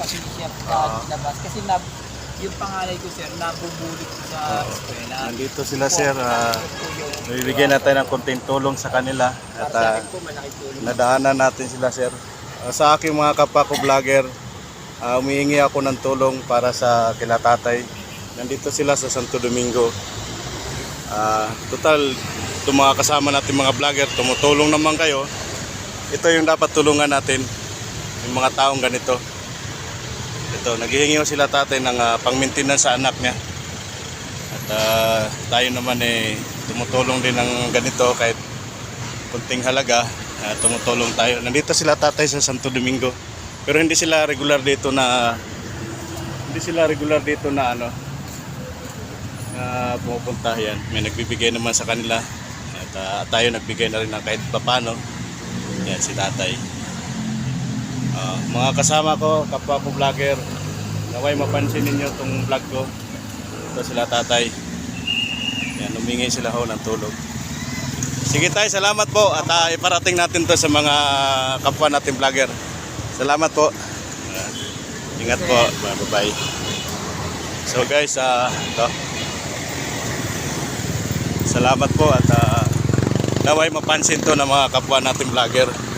kasi sir sa labas. Kasi na, yung pangalay ko sir, nabubulot ko sa eskwela. Nandito sila Po, sir. ah, po yung- Bibigyan natin ng konting tulong sa kanila. At tulong. nadaanan natin sila sir. Ah, sa aking mga kapwa ko vlogger, ah, umihingi ako ng tulong para sa kila tatay. Nandito sila sa Santo Domingo. Ah, total, itong mga kasama natin mga vlogger, tumutulong naman kayo. Ito yung dapat tulungan natin, yung mga taong ganito. Ito, naghihingi sila tatay ng uh, pang-maintenance sa anak niya. At ah, tayo naman eh, tumutulong din ng ganito kahit kunting halaga, ah, tumutulong tayo. Nandito sila tatay sa Santo Domingo. Pero hindi sila regular dito na hindi sila regular dito na ano na pumupunta yan. May nagbibigay naman sa kanila. At ah, tayo nagbigay na rin ng kahit papano. Yan si tatay. Mga kasama ko, kapwa ko vlogger, naway mapansin ninyo itong vlog ko. Ito sila tatay. Yan, humingi sila ho ng tulong. Sige tayo, salamat po at ah, iparating natin to sa mga kapwa natin vlogger. Salamat po. Ah, ingat po. Bye-bye. So guys, ah, ito. Salamat po at ah, naway mapansin to ng mga kapwa natin vlogger.